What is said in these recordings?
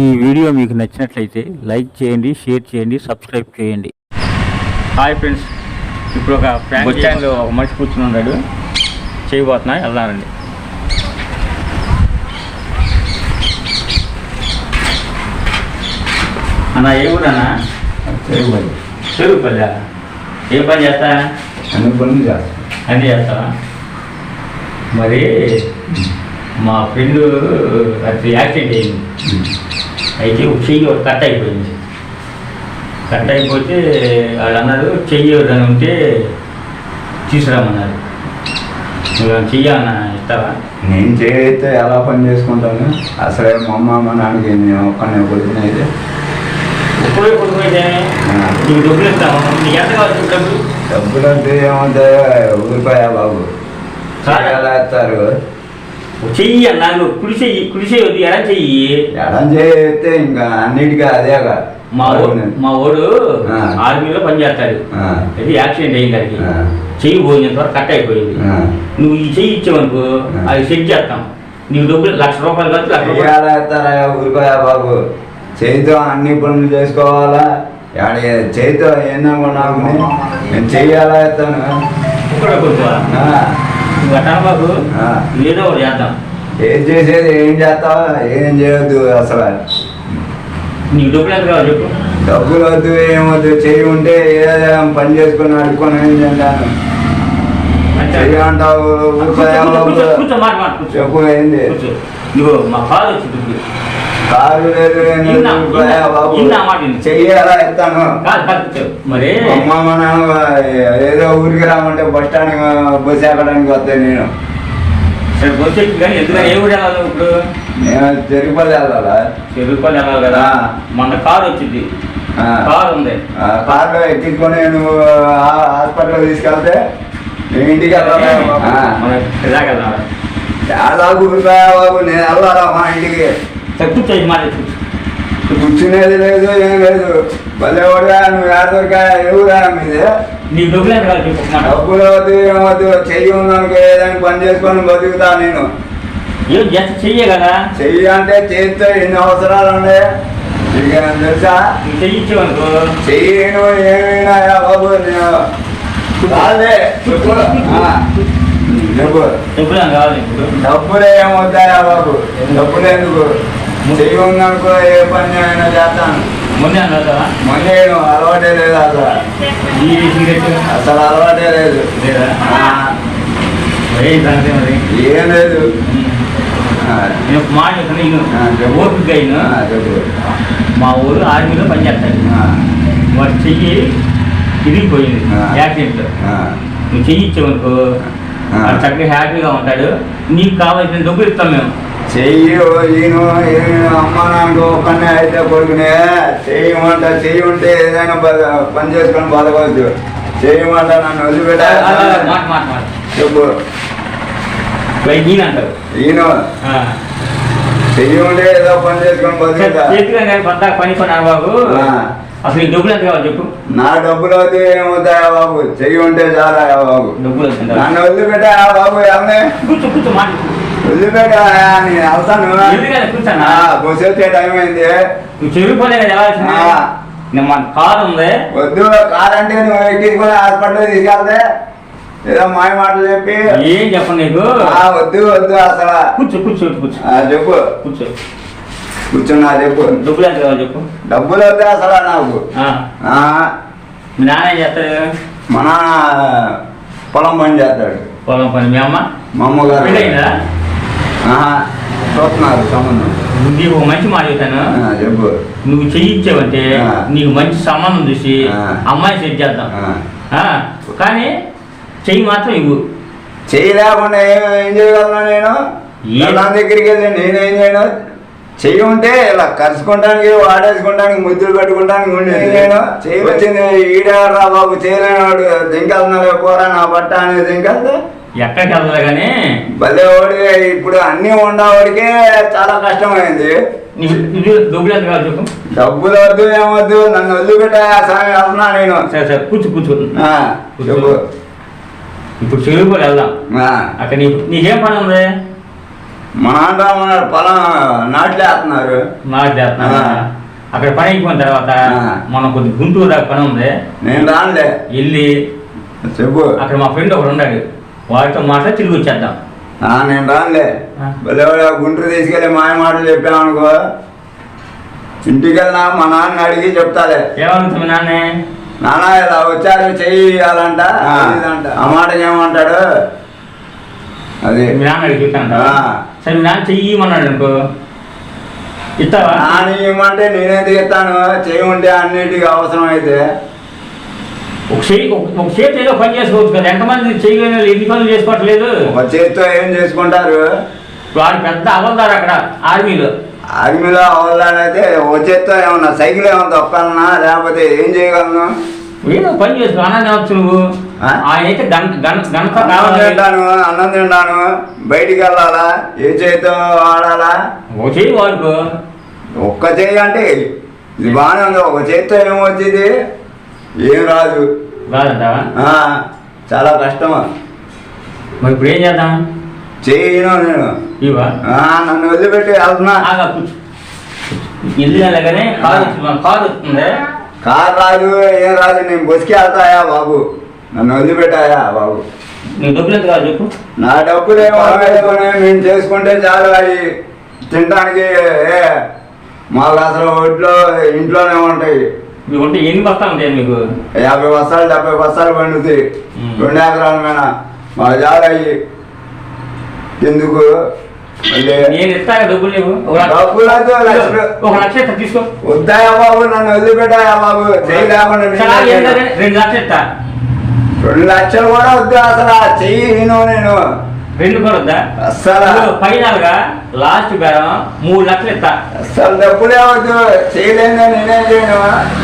ఈ వీడియో మీకు నచ్చినట్లయితే లైక్ చేయండి షేర్ చేయండి సబ్స్క్రైబ్ చేయండి. హాయ్ ఫ్రెండ్స్ ఇప్పుడు ఒక స్టాండ్లో ఒక మనిషి కూర్చుని ఉన్నాడు. చేయబోతున్నా వెళ్దానండి అన్న ఏ ఊరన్నా చేయబడి చెరుపల్లి ఏ పని చేస్తా? అన్ని పనులు చేస్తాం. అన్నీ చేస్తావా? మరి మా ఫ్రెండ్ అది యాక్సిడెంట్ అయింది. అయితే చెయ్యి కట్ అయిపోయింది. కట్ అయిపోతే వాళ్ళు అన్నారు చెయ్యి అని ఉంటే తీసుకురామన్నారు నువ్వు చెయ్యన్నా ఇస్తావా? నేను చేయతే ఎలా పని చేసుకుంటాను? అసలే మా అమ్మ మా నాన్నకి నేను ఒక్కనే కొడుకునే అయితే ఒక్కడే. నీకు డబ్బులు ఇస్తాము నీకు ఎంత కావాలి డబ్బులు డబ్బులు అంటే ఏమవుతాయో ఊరిపోయా బాబు. కాదా? ఎలా ఎత్తారు చెయ్యి అన్నాను. కుడి చెయ్యి కుడి చెయ్యి వద్దు ఎలా చెయ్యి. ఎడం చేస్తే ఇంకా అన్నిటికీ అదేగా మా ఊరు మా ఊరు. ఆర్మీలో పనిచేస్తాడు. అది యాక్సిడెంట్ అయింది ఆ. చెయ్యి పోయినంత వరకు కట్ అయిపోయింది. నువ్వు ఈ చెయ్యి ఇచ్చావనుకో. అది సెట్ చేస్తాం. నీకు డబ్బులు లక్ష రూపాయలు కాదు లక్ష రూపాయలు. ఊరిపోయా బాబు? చేతితో అన్ని పనులు చేసుకోవాలా? యాడ చేతితో ఏందనుకున్నాము నేను చెయ్యాలా ఎత్తాను? ఇక్కడ బాబు. ఏదో ఒకటి చేద్దాం. ఏం చేసేది ఏం చేస్తావా? ఏం చేయొద్దు అసలు. నీకు డబ్బులు ఎంత కావాలి చెప్పు. డబ్బులు వద్దు ఏమొద్దు చెయ్యి ఉంటే ఏదో పని చేసుకుని అడుక్కొని ఏం అంటే చెయ్యి అంటావు చెప్పు ఏంది మా వచ్చింది. ఇప్పుడు. కారు లేదు బాబు. ఎలా ఎత్తాను కాదు కాదు. మరి? అమ్మ మన ఏదో ఊరికి రామంటే బస్ స్టాండ్ బస్సు ఎక్కడానికి వస్తాయి నేను. బస్సు ఎక్కి కానీ ఏ ఊరు వెళ్ళాలి ఇప్పుడు? నేను తిరుపతి వెళ్ళాలా? చెరుపల్లి వెళ్ళాలి కదా. మన కారు వచ్చింది. కారు ఉంది. కార్లో ఎక్కించుకొని నువ్వు హాస్పిటల్ తీసుకెళ్తే నేను ఇంటికి వెళ్ళాలా? ఇలాగ వెళ్ళాలి చాలా ఊరిపోయా బాబు నేను వెళ్ళాలా మా ఇంటికి? మాట కూర్చో. కూర్చునేది లేదు ఏం లేదు. భలే వాడుగా నువ్వు ఏడ దొరికా ఎవరా మీది? నీకు డబ్బులు డబ్బులు వద్దు ఏమొద్దు చెయ్యి ఉందనుకో ఏదైనా పని చేసుకొని బతుకుతా నేను. ఏం జస్ట్ చెయ్యే కదా. చెయ్యి అంటే చేతితో ఎన్ని అవసరాలు ఉన్నాయి? ఇక తెలుసా? నువ్వు చెయ్యి ఇచ్చావనుకో. చెయ్యను ఏమైనా బాబు నేను కాదే చెప్పు. చెప్పు. డబ్బులు డబ్బులు ఏమవుతాయా బాబు డబ్బులు ఎందుకు? చెయ్యి ఉందనుకో ఏ పని అయినా చేస్తాను. ముందే అన్నా మొన్నేను అలవాటే లేదు అసలు. అసలు అలవాటే లేదు. ఏ లేదు. మాట చెప్పు. ఓపిక అయిన మా ఊరు ఆర్మీలో పనిచేస్తాడు వాడు చెయ్యి ఇరిగిపోయింది. యాక్సిడెంట్లో నువ్వు చెయ్యి. వాడు చక్కగా హ్యాపీగా ఉంటాడు. నీకు కావాల్సిన డబ్బులు ఇస్తాం మేము. చెయ్యి ఈయన అమ్మ నాకు ఒక్కనే అయితే కొడుకునే చెయ్యమంట చెయ్యి ఉంటే ఏదైనా పని చేసుకొని బతకవచ్చు. చెయ్యమంట నన్ను వదిలిపెట్ట. ఆ, ఆ, ఆ, మాట మాట మాట. చెప్పు. ఈయన ఏదో పని చేసుకొని బతుకుతా. పని పని బాబు. అసలు ఈ డబ్బులు ఎంత కావాలి చెప్పు. నా డబ్బులు వద్దు ఏమవుతాయా బాబు? చెయ్యి ఉంటే చాలా బాబు. డబ్బులు నన్ను వదిలిపెట్టా బాబు ఎవరిని కూర్చో కూర్చో మాట వదిలిపెట్టా నేను బస్సు వచ్చే టైం అయింది? నువ్వు చెవిపోలే కదా మన కారు ఉంది. వద్దు కాదంటే నువ్వు ఎక్కించుకొని హాస్పిటల్ తీసుకెళ్తే ఏదో మాయ మాటలు చెప్పి. ఏం చెప్పను నీకు? ఆ, వద్దు వద్దు అసలు. కూర్చో కూర్చో కూర్చో చెప్పు. కూర్చో. కూర్చున్నా చెప్పు. డబ్బులు ఎంత కావాలి చెప్పు? డబ్బులు వద్దు అసలు నాకు. మీ నాన్న ఏం చేస్తాడు? మా నాన్న పొలం పని చేస్తాడు. పొలం పని. మీ అమ్మ? మా అమ్మగారు. చూస్తున్నారు సంబంధం నీకు మంచి మాట చెప్తాను. చెప్పు. నువ్వు చెయ్యి ఇచ్చావంటే ఆ. నీకు మంచి సంబంధం చూసి. అమ్మాయి సెట్ చేద్దాం. కానీ చెయ్యి మాత్రం ఇవ్వు. చెయ్యి లేకుండా ఏం చేయగలను నేను? నా దగ్గరికి వెళ్ళి నేనేం చేయను? చెయ్యి ఉంటే ఇలా కరుచుకోవడానికి వాడేసుకోవడానికి ముద్దులు పెట్టుకోవడానికి ఉండేది నేను. చెయ్యి వచ్చింది ఈడారా బాబు చేయలేనాడు. దింకెళ్తున్నాడు పోరా నా బట్ట అనేది దింకెళ్తే ఎక్కడికి వెళ్తా కానీ భలే వాడి ఇప్పుడు అన్నీ ఉండవాడికే చాలా కష్టమైంది. డబ్బులు ఎంత కావాలి చెప్పు. డబ్బులు వద్దు ఏమొద్దు నన్ను వదిలిపెట్టా స్వామి వెళ్తున్నా నేను. సరే సరే కూర్చో కూర్చో. చెప్పు. ఇప్పుడు చెరువుకోలు వెళ్దాం. అక్కడ నీ నీకేం పని ఉంది? మా నాన్న రామన్నాడు పొలం నాట్లేస్తున్నారు ఆ. అక్కడ పని అయిపోయిన తర్వాత. మనం కొద్ది గుంటూరు దాకా పని ఉంది. నేను రానులే. వెళ్ళి చెప్పు. అక్కడ మా ఫ్రెండ్ ఒకడు ఉన్నాడు. వాడితో మాట్లాడి తిరిగి వచ్చేద్దాం. ఆ, నేను రానులే. గుంటూరు తీసుకెళ్ళి మాయ మాటలు చెప్పామనుకో ఇంటికి వెళ్ళినా మా నాన్న అడిగి చెప్తాలే. ఏమనుకుంటుంది నాన్నే? నాన్న ఇలా వచ్చారు చెయ్యి ఇవ్వాలంట ఇదంట. ఆ మాట ఏమంటాడు? అది. మీ నాన్న అడిగి చెప్తాను ఆ. సరే మీ నాన్న చెయ్యమన్నాడు అనుకో. ఇస్తావా? నాన్న ఇవ్వమంటే నేనేది ఇస్తాను? చెయ్యి ఉంటే అన్నిటికీ అవసరం అయితే ఒక చేయి ఒక చేతి ఏదో పని చేసుకోవచ్చు కదా. ఎంతమంది చేయలేని వాళ్ళు ఎన్ని పనులు చేసుకోవట్లేదు? ఒక చేతితో ఏం చేసుకుంటారు? వాడు పెద్ద అవల్దారు అక్కడ ఆర్మీలో. ఆర్మీలో అవ్వాలనైతే ఒక చేత్తో ఏమన్నా సైకిల్ ఏమన్నా తొక్కాలన్నా లేకపోతే ఏం చేయగలను? ఏదో పని చేసుకో అన్నం తినవచ్చు నువ్వు. ఆ? ఆయన అయితే గంట గంట గంట అన్నం తింటాను అన్నం తింటాను. బయటికి వెళ్ళాలా? ఏ చేతితో ఆడాలా? ఒక చేయి వాడుకో. ఒక్క చేయి అంటే ఇది బాగానే ఉంది. ఒక చేతితో ఏమొచ్చింది? ఏం రాదు. ఆ, చాలా కష్టం మరి ఇప్పుడు ఏం చేద్దాం చేయను నేను. ఇవా నన్ను వదిలిపెట్టి వెళ్తున్నా. ఇల్లు కారు వస్తుంది. కారు రాదు ఏం రాదు నేను బొసికి వెళ్తాయా బాబు? నన్ను వదిలిపెట్టాయా బాబు? నీ డబ్బులు ఎంత కాదు చెప్పు. నా డబ్బులు మేము చేసుకుంటే చాలు అవి తినడానికి ఏ, మాకు అసలు ఒంట్లో ఇంట్లోనే ఉంటాయి. మీకు ఉంటే ఎన్ని బస్తాలు ఉంటాయి మీకు? యాభై బస్తాలు డెబ్బై బస్తాలు పండుతాయి. రెండు ఎకరాల మీద మా జాలు అయ్యి ఎందుకు నేను ఇస్తాను డబ్బులు లక్ష- డబ్బులు ఒక లక్ష ఇస్తా తీసుకో. వద్దాయా బాబు నన్ను వదిలిపెట్టాయా బాబు? రెండు లక్షలు ఇస్తా. రెండు లక్షలు కూడా వద్దు అసలు చెయ్యి నేను నేను. రెండు కూడా వద్దా అస్సలు ఫైనల్గా లాస్ట్ బేరం మూడు లక్షలు ఇస్తా. అసలు డబ్బులే వద్దు చేయలేదు నేనేం చేయను?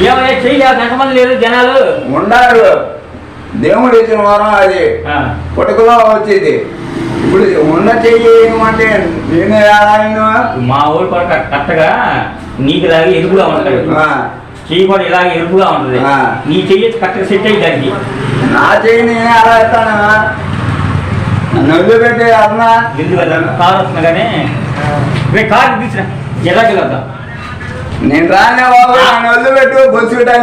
ఏమయ్యా చెయ్యాలి ఎంతమంది లేరు జనాలు? ఉండారు. దేవుడు ఇచ్చిన వరం అది. పుట్టుకలో వచ్చింది. ఇప్పుడు ఉన్న చెయ్యి ఏమంటే నేను ఏడాయను మా ఊరు కూడా కరెక్ట్- కరెక్ట్గా నీకు ఇలాగే ఎరుపుగా ఉంటాడు చెయ్యి కూడా ఇలాగే ఎరుపుగా ఉంటుంది. నీ చెయ్యి కరెక్ట్గా సెట్ అయ్యి దానికి. నా చెయ్యి నేనే అలా ఇస్తాను. అన్నా. కారు వస్తుంది కానీ. కారు తీసిన వెళ్దాం నేను రాలే బాబు నన్ను వదిలిపెట్టు బస్సు టైం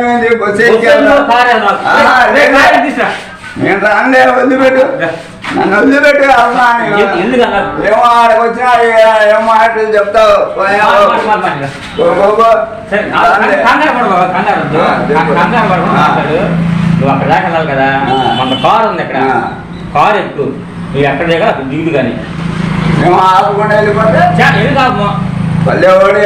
తీసిరా నేను రాలే వదిలిపెట్టు నన్ను వదిలిపెట్టు అన్నా నేను. ఎ- ఎందుకు అలా? ఏమో ఆడకు వచ్చినా ఏ- మాటలు చెప్తావు. వద్దు. నువ్వు అక్కడ దాకా కదా. మన కారు ఉంది ఇక్కడ ఆ. కారు ఎక్కు నువ్వు ఎక్కడ దగ్గర అక్కడ దిగుడు కానీ. ఏమో ఆపకుండా వెళ్ళిపోతే ఎందుకు కాపు పల్లెవాడి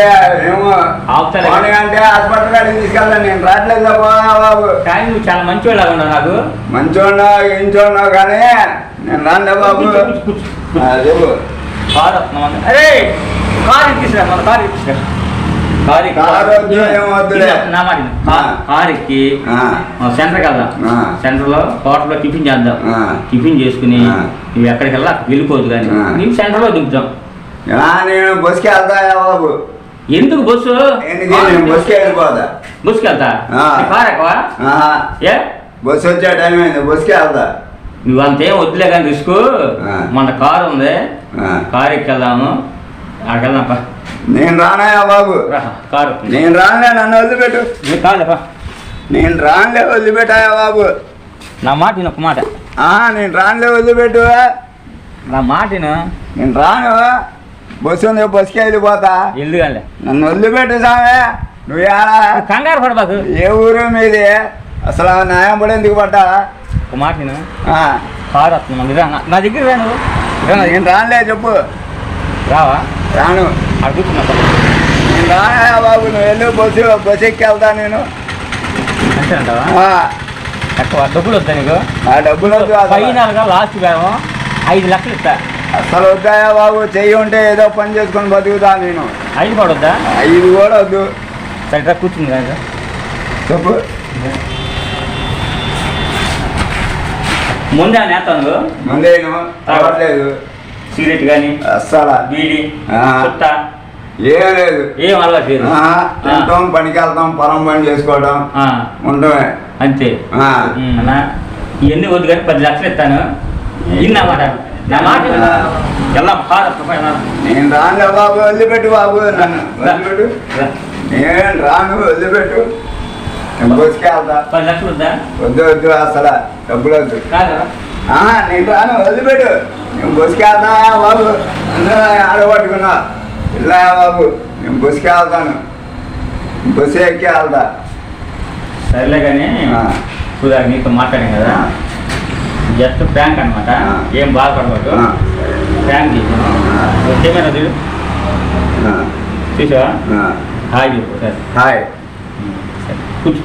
ఏమో ఆపుతాలే. పోనీ అంటే హాస్పిటల్ కాడికి తీసుకెళ్తాను నేను రావట్లేదు పోయా బాబు. కానీ నువ్వు చాలా మంచి వాళ్ళగా ఉన్నావు నాకు. మంచోన్నా ఇంచోన్నా కానీ నేను రాండే బాబు. చెప్పు. కారు వస్తున్నాం అరే కారు ఎక్కిసిరా మన కారు కారు ఎక్కి- కారు వద్దు, ఏం వద్దులే. ఇది నా మాట విను. కా- ఆ. కారు ఎక్కి ఆ, సెంటర్కి వెళ్దాం ఆ. సెంటర్లో హోటల్లో టిఫిన్ చేద్దాం. టిఫిన్ చేసుకుని. నువ్వు ఎక్కడికి వెళ్ళా వెళ్ళిపోదు కానీ ఆ. నీవు సెంటర్లో దింపుతాం నేను బస్కి వెళ్తాయా బాబు ఎందుకు బస్సు బస్కి వెళ్ళిపోతా బస్సుకి వెళ్తా కారు ఎక్కువ ఏ బస్సు వచ్చే టైం అయింది బస్కి వెళ్తా నువ్వు అంతేం వద్దులే కానీ రిస్క్. మన కారు ఉంది కారు ఎక్కి వెళ్దాము అక్కడికి వెళ్దాం. నేను రానాయా బాబు. నేను రానులే నన్ను వదిలిపెట్టు. నేను రానులే వదిలిపెట్టాయా బాబు. నా మాట ఒక మాట. ఆ, నేను రానులే వదిలిపెట్టు. నా మాట నేను రాను. బస్సు ఉంది బస్కి వెళ్ళిపోతా. ఇల్లు కానీ నన్ను వదిలిపెట్టు సామే. నువ్వు ఏడా కంగారు పడబాకు ఏ ఊరు మీది? అసలు న్యాయం పడి ఎందుకు పడ్డా? ఒక మాట కారు రా. నా- దగ్గర రా నువ్వు. రా నా దగ్గర. నేను రానులే చెప్పు. రావా? రాను అక్కడ కూర్చున్నా నేను రానా బాబు నువ్వు వెళ్ళు బస్సు బస్సు ఎక్కి వెళ్తా నేను. అంతే అంటావా? ఆ, తక్కువ డబ్బులు వద్దా నీకు? ఆ డబ్బులు వద్దు. ఫైనల్గా లాస్ట్ బేరం ఐదు లక్షలు ఇస్తా. అసలు వద్దాయా బాబు చెయ్యి ఉంటే ఏదో పని చేసుకొని బతుకుతా నేను. ఐదు పడొద్దా ఇది కూడా వద్దు. సరే రా కూర్చుంది కదా. చెప్పు. ముందే నేతాను మందేను తాగట్లేదు సిగరెట్ కానీ అస్సలు. బీడి. చుట్టా ఏం లేదు. ఏం అలవాటు లేదు. తింటాం పనికి వెళ్తాం పొలం పని చేసుకోవడం. ఉండమే. అంతే. ఇవన్నీ వద్దు కానీ పది లక్షలు ఇస్తాను. ఇన్నమాట నా మాట. ఎలా. నేను రాను బాబు వదిలిపెట్టు బాబు నన్ను. వదిలిపెట్టు. నేను రాను వదిలిపెట్టు. నేను బస్కెళ్తా పది లక్షలు వద్దా? వద్దు వద్దు అసలు డబ్బులు వద్దు. కాదా. వదిలిపెట్టు. నేను బస్కెళ్తా బాబు? ఆడబట్టుకున్నా ఇలా బాబు నేను బస్కి వెళ్తాను బస్సు ఎక్కి వెళ్తా. సరేలే కానీ. సుధా నీతో మాట్లాడాం కదా. జస్ట్ ప్రాంక్ అనమాట. ఏం బాధపడవద్దు. ప్రాంక్ చేసి కెమెరా చూడు చూసావా. హాయ్ చెప్పు సరే. హాయ్. సరే. కూర్చో.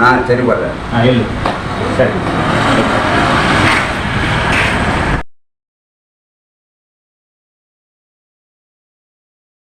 ఆ, సరిపోతా వెళ్ళు. 对。